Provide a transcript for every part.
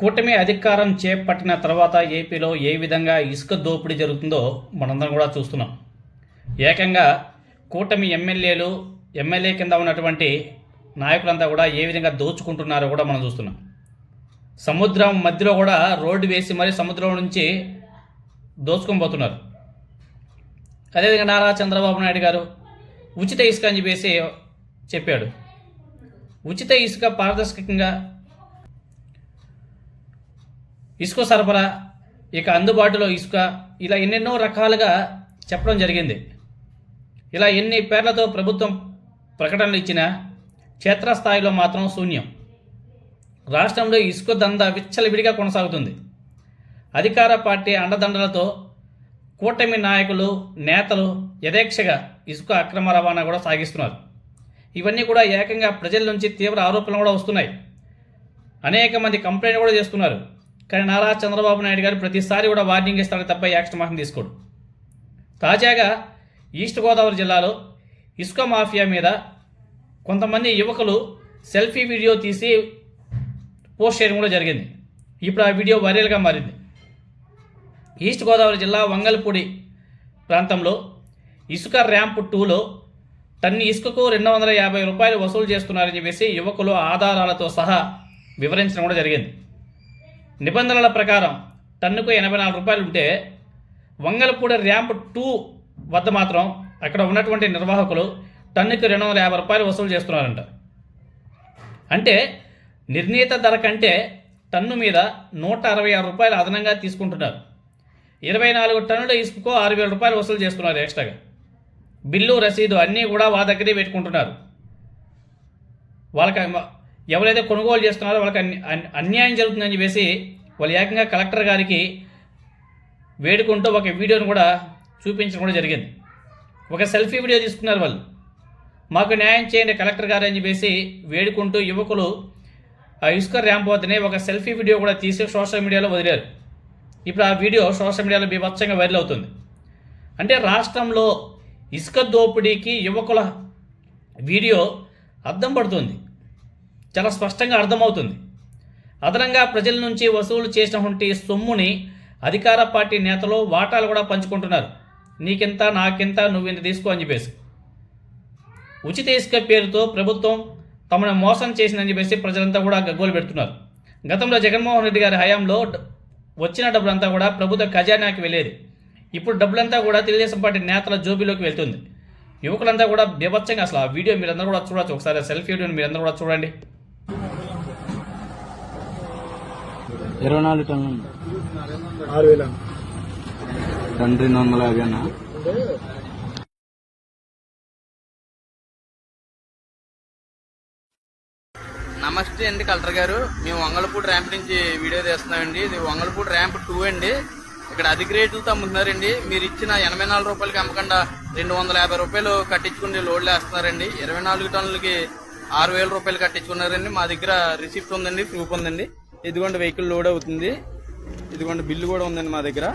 కూటమి అధికారం చేపట్టిన తర్వాత ఏపీలో ఏ విధంగా ఇసుక దోపిడీ జరుగుతుందో మనందరం కూడా చూస్తున్నాం. ఏకంగా కూటమి ఎమ్మెల్యేలు ఎమ్మెల్యే కింద ఉన్నటువంటి నాయకులంతా కూడా ఏ విధంగా దోచుకుంటున్నారో కూడా మనం చూస్తున్నాం. సముద్రం మధ్యలో కూడా రోడ్డు వేసి మరి సముద్రం నుంచి దోచుకొని పోతున్నారు. అదేవిధంగా నారా చంద్రబాబు నాయుడు గారు ఉచిత ఇసుక అని చెప్పేసి చెప్పాడు. ఉచిత ఇసుక పారదర్శకంగా ఇసుక సరఫరా ఇక అందుబాటులో ఇసుక ఇలా ఎన్నెన్నో రకాలుగా చెప్పడం జరిగింది. ఇలా ఎన్ని పేర్లతో ప్రభుత్వం ప్రకటనలు ఇచ్చినా క్షేత్రస్థాయిలో మాత్రం శూన్యం. రాష్ట్రంలో ఇసుక దందా విచ్చలవిడిగా కొనసాగుతుంది. అధికార పార్టీ అండదండలతో కూటమి నాయకులు నేతలు యథేక్షగా ఇసుక అక్రమ రవాణా కూడా సాగిస్తున్నారు. ఇవన్నీ కూడా ఏకంగా ప్రజల నుంచి తీవ్ర ఆరోపణలు కూడా వస్తున్నాయి. అనేక మంది కంప్లైంట్ కూడా చేస్తున్నారు. కానీ నారా చంద్రబాబు నాయుడు గారు ప్రతిసారి కూడా వార్నింగ్ ఇస్తాడు తప్ప యాక్షన్ మాత్రం తీసుకోడు. తాజాగా ఈస్ట్ గోదావరి జిల్లాలో ఇసుక మాఫియా మీద కొంతమంది యువకులు సెల్ఫీ వీడియో తీసి పోస్ట్ చేయడం కూడా జరిగింది. ఇప్పుడు ఆ వీడియో వైరల్గా మారింది. ఈస్ట్ గోదావరి జిల్లా వంగల్పూడి ప్రాంతంలో ఇసుక ర్యాంప్ టూలో టన్ని ఇసుకకు రెండు వందల యాభై రూపాయలు వసూలు చేస్తున్నారని చెప్పేసి యువకులు ఆధారాలతో సహా వివరించడం కూడా జరిగింది. నిబంధనల ప్రకారం టన్నుకు ఎనభై నాలుగు రూపాయలు ఉంటే వంగలపూడి ర్యాంప్ టూ వద్ద మాత్రం అక్కడ ఉన్నటువంటి నిర్వాహకులు టన్నుకు రెండు వందల యాభై రూపాయలు వసూలు చేస్తున్నారంట. అంటే నిర్ణీత ధర కంటే టన్ను మీద నూట అరవై ఆరు రూపాయలు అదనంగా తీసుకుంటున్నారు. ఇరవై నాలుగు టన్నుల ఇసుకకు ఆరు వేల రూపాయలు వసూలు చేస్తున్నారు ఎక్స్ట్రాగా. బిల్లు రసీదు అన్నీ కూడా వాళ్ళ దగ్గరే పెట్టుకుంటున్నారు. వాళ్ళకి ఎవరైతే కొనుగోలు చేస్తున్నారో వాళ్ళకి అన్యాయం జరుగుతుందని చెప్పేసి వాళ్ళు ఏకంగా కలెక్టర్ గారికి వేడుకుంటూ ఒక వీడియోను కూడా చూపించడం కూడా జరిగింది. ఒక సెల్ఫీ వీడియో తీసుకున్నారు వాళ్ళు. మాకు న్యాయం చేయండి కలెక్టర్ గారు అని చెప్పేసి వేడుకుంటూ యువకులు ఆ ఇసుక ర్యాంప్ వద్దనే ఒక సెల్ఫీ వీడియో కూడా తీసి సోషల్ మీడియాలో వదిలారు. ఇప్పుడు ఆ వీడియో సోషల్ మీడియాలో బీభత్సంగా వైరల్ అవుతుంది. అంటే రాష్ట్రంలో ఇసుక దోపిడీకి యువకుల వీడియో అద్దం పడుతుంది. చాలా స్పష్టంగా అర్థమవుతుంది. అదనంగా ప్రజల నుంచి వసూలు చేసినటువంటి సొమ్ముని అధికార పార్టీ నేతలు వాటాలు కూడా పంచుకుంటున్నారు. నీకింత నాకింత నువ్వింత తీసుకో అని చెప్పేసి. ఉచిత ఇసుక పేరుతో ప్రభుత్వం తమను మోసం చేసిందని చెప్పేసి ప్రజలంతా కూడా గగ్గోలు పెడుతున్నారు. గతంలో జగన్మోహన్ రెడ్డి గారి హయాంలో వచ్చిన డబ్బులంతా కూడా ప్రభుత్వ ఖజానాకి వెళ్ళేది. ఇప్పుడు డబ్బులంతా కూడా తెలుగుదేశం పార్టీ నేతల జోబీలోకి వెళ్తుంది. యువకులంతా కూడా బీభత్సంగా అసలు ఆ వీడియో మీరందరూ కూడా చూడొచ్చు. ఒకసారి సెల్ఫీ వీడియోని మీరందరూ కూడా చూడండి. ఇరవై నాలుగు టన్నులు ఆరు వేల రెండు వందల యాభై అన్న నమస్తే అండి కలెక్టర్ గారు. మేము వంగలపూడి ర్యాంప్ నుంచి వీడియో తీస్తున్నామండి. ఇది వంగలపూడి ర్యాంప్ టూ అండి. ఇక్కడ అధిక రేట్లతో అమ్ముతున్నారండి మీరు ఇచ్చిన ఎనభై నాలుగు రూపాయలకి అమ్మకుండా రెండు వందల యాభై రూపాయలు కట్టించుకుని లోడ్లు వేస్తున్నారండి ఇరవై నాలుగు టన్నులకి ఆరు వేల రూపాయలు కట్టించుకున్నారండి. మా దగ్గర రిసిప్ట్ ఉందండి ప్రూఫ్ ఉందండి. ఇదిగోండి వెహికల్ లోడ్ అవుతుంది. ఇదిగోండి బిల్లు కూడా ఉందండి మా దగ్గర.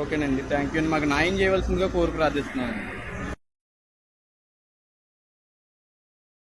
ఓకేనండి థ్యాంక్ యూ అండి. మాకు న్యాయం చేయవలసిందిగా కోరిక ప్రార్థిస్తున్నాను